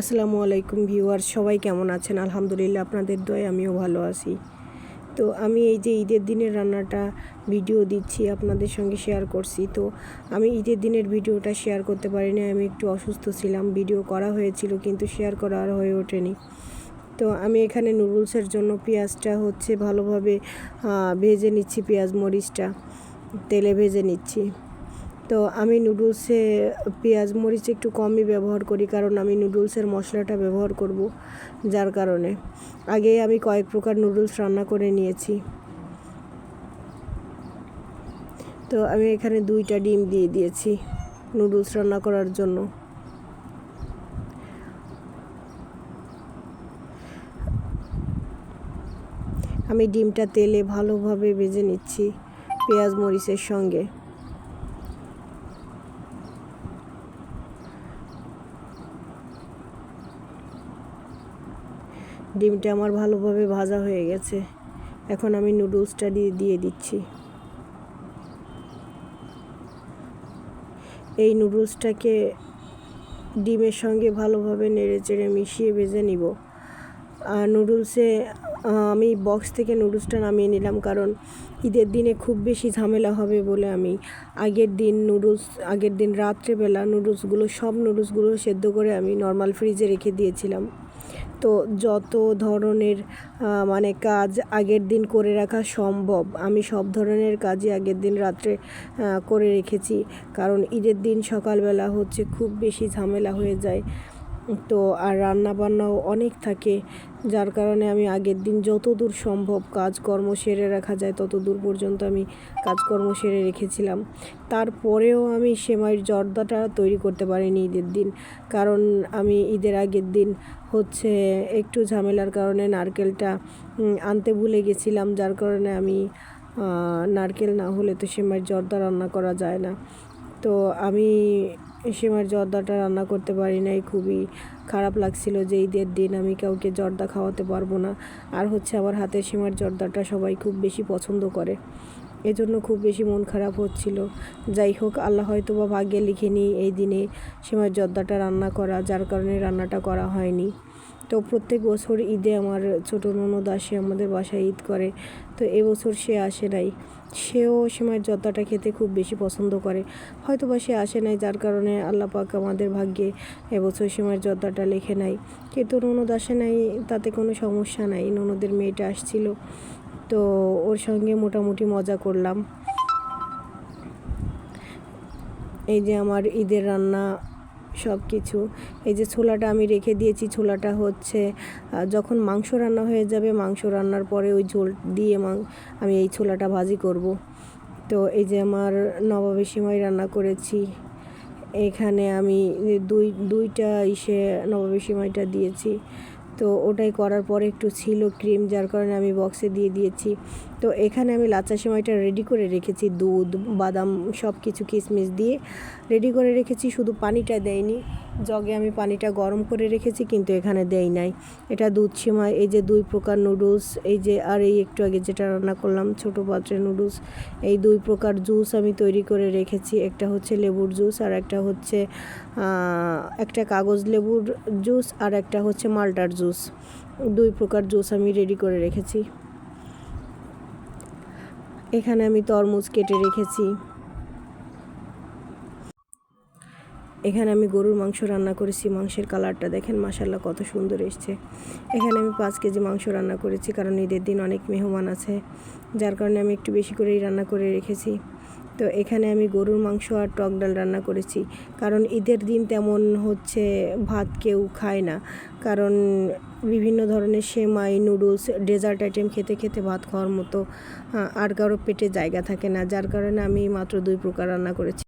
আসসালামু আলাইকুম ভিউয়ার সবাই কেমন আছেন? আলহামদুলিল্লাহ আপনাদের দয় আমিও ভালো আছি। তো আমি এই যে ঈদের দিনের রান্নাটা ভিডিও দিচ্ছি, আপনাদের সঙ্গে শেয়ার করছি। তো আমি ঈদের দিনের ভিডিওটা শেয়ার করতে পারিনি, আমি একটু অসুস্থ ছিলাম। ভিডিও করা হয়েছিল, কিন্তু শেয়ার করা আর হয়ে ওঠেনি। তো আমি এখানে নুডলসের জন্য পেঁয়াজটা হচ্ছে ভালোভাবে ভেজে নিচ্ছি, পেঁয়াজ মরিচটা, তেলে ভেজে নিচ্ছি। তো আমি নুডলসে পেঁয়াজ মরিচ একটু কমই ব্যবহার করি, কারণ আমি নুডলসের মশলাটা ব্যবহার করব যার কারণে। আগে আমি কয়েক প্রকার নুডলস রান্না করে নিয়েছি। তো আমি এখানে দুইটা ডিম দিয়ে দিয়েছি নুডলস রান্না করার জন্য। আমি ডিমটা তেলে ভালোভাবে ভেজে নিচ্ছি পেঁয়াজ মরিচের সঙ্গে। ডিমটা আমার ভালোভাবে ভাজা হয়ে গেছে। এখন আমি নুডলসটা দিয়ে দিয়ে দিচ্ছি। এই নুডলসটাকে ডিমের সঙ্গে ভালোভাবে নেড়ে চেড়ে মিশিয়ে ভেজে নিব। নুডলসে আমি বক্স থেকে নুডলসটা নামিয়ে নিলাম কারণ ঈদের দিনে খুব বেশি ঝামেলা হবে বলে আমি আগের দিন নুডলস আগের দিন রাত্রেবেলা নুডলসগুলো সব নুডলসগুলো সেদ্ধ করে আমি নর্মাল ফ্রিজে রেখে দিয়েছিলাম। তো যত ধরনের মানে কাজ আগের দিন করে রাখা সম্ভব, আমি সব ধরনের কাজই আগের দিন রাত্রে করে রেখেছি। কারণ ঈদের দিন সকালবেলা হচ্ছে খুব বেশি ঝামেলা হয়ে যায়। তো আর রান্না বান্নাও অনেক থাকে, যার কারণে আমি আগের দিন যত দূর সম্ভব কাজকর্ম সেরে রাখা যায় তত দূর পর্যন্ত আমি কাজকর্ম সেরে রেখেছিলাম। তারপরেও আমি সেমাইয়ের জর্দাটা তৈরি করতে পারিনি ঈদের দিন, কারণ আমি ঈদের আগের দিন হচ্ছে একটু ঝামেলার কারণে নারকেলটা আনতে ভুলে গেছিলাম, যার কারণে আমি নারকেল না হলে তো সেমাইয়ের জর্দা রান্না করা যায় না। তো আমি সেমাইয়ের জর্দাটা রান্না করতে পারি নাই, খুবই খারাপ লাগছিল যে ঈদের দিন আমি কাউকে জর্দা খাওয়াতে পারব না। আর হচ্ছে আমার হাতের সীমার জর্দাটা সবাই খুব বেশি পছন্দ করে। এজন্য খুব বেশি মন খারাপ হচ্ছিল। যাই হোক, আল্লাহ হয়তো বা ভাগ্যে লিখেনি এই দিনে সীমার জর্দাটা রান্না করা, যার কারণে রান্নাটা করা হয়নি। তো প্রত্যেক বছর ঈদে আমার ছোটো ননদ আসে, আমাদের বাসায় ঈদ করে। তো এবছর সে আসে নাই। সেও সেমাইয়ের জর্দাটা খেতে খুব বেশি পছন্দ করে। হয়তো বা সে আসে নাই, যার কারণে আল্লাহ পাক আমাদের ভাগ্যে এবছর সেমাইয়ের জর্দাটা লেখে নাই। কিন্তু ননদ আসে নাই, তাতে কোনো সমস্যা নাই। ননদের মেয়েটা আসছিল, তো ওর সঙ্গে মোটামুটি মজা করলাম। এই যে আমার ঈদের রান্না সব কিছু। এই যে ছোলাটা আমি রেখে দিয়েছি, ছোলাটা হচ্ছে যখন মাংস রান্না হয়ে যাবে, মাংস রান্নার পরে ওই ঝোল দিয়ে আমি এই ছোলাটা ভাজি করব। তো এই যে আমার নবাবী সিমাই রান্না করেছি, এখানে আমি দুই, দুইটা ইসে নবাবী সিমাইটা দিয়েছি। তো ওটাই করার পরে একটু ছিল ক্রিম, যার কারণে আমি বক্সে দিয়ে দিয়েছি। তো এখানে আমি লাচা সময়টা রেডি করে রেখেছি, দুধ, বাদাম সব কিছু কিশমিশ দিয়ে। রেডি করে রেখেছি, শুধু পানিটা দেয়নি। জগে আমি পানিটা গরম করে রেখেছি, কিন্তু এখানে দেই নাই। এটা দুধ সেমাই, এই যে দুই প্রকার নুডলস, এই যে আর এই একটু আগে যেটা রান্না করলাম, ছোটো পাত্রে নুডলস, এই দুই প্রকার জুস আমি তৈরি করে রেখেছি। একটা হচ্ছে লেবুর জুস আর একটা হচ্ছে একটা কাগজ লেবুর জুস আর একটা হচ্ছে মাল্টার জুস। দুই প্রকার জুস আমি রেডি করে রেখেছি। এখানে আমি তরমুজ কেটে রেখেছি। এখানে আমি গরুর মাংস রান্না করেছি, মাংসের কালারটা দেখেন মাসাল্লাহ কত সুন্দর এসছে। এখানে আমি পাঁচ কেজি মাংস রান্না করেছি কারণ ঈদের দিন অনেক মেহমান আছে, যার কারণে আমি একটু বেশি করেই রান্না করে রেখেছি। তো এখানে আমি গরুর মাংস আর টক ডাল রান্না করেছি, কারণ ঈদের দিন তেমন হচ্ছে ভাত কেউ খায় না। কারণ বিভিন্ন ধরনের সেমাই, নুডলস, ডেজার্ট আইটেম খেতে খেতে ভাত খাওয়ার মতো আর কারও পেটে জায়গা থাকে না, যার কারণে আমি মাত্র দুই প্রকার রান্না করেছি।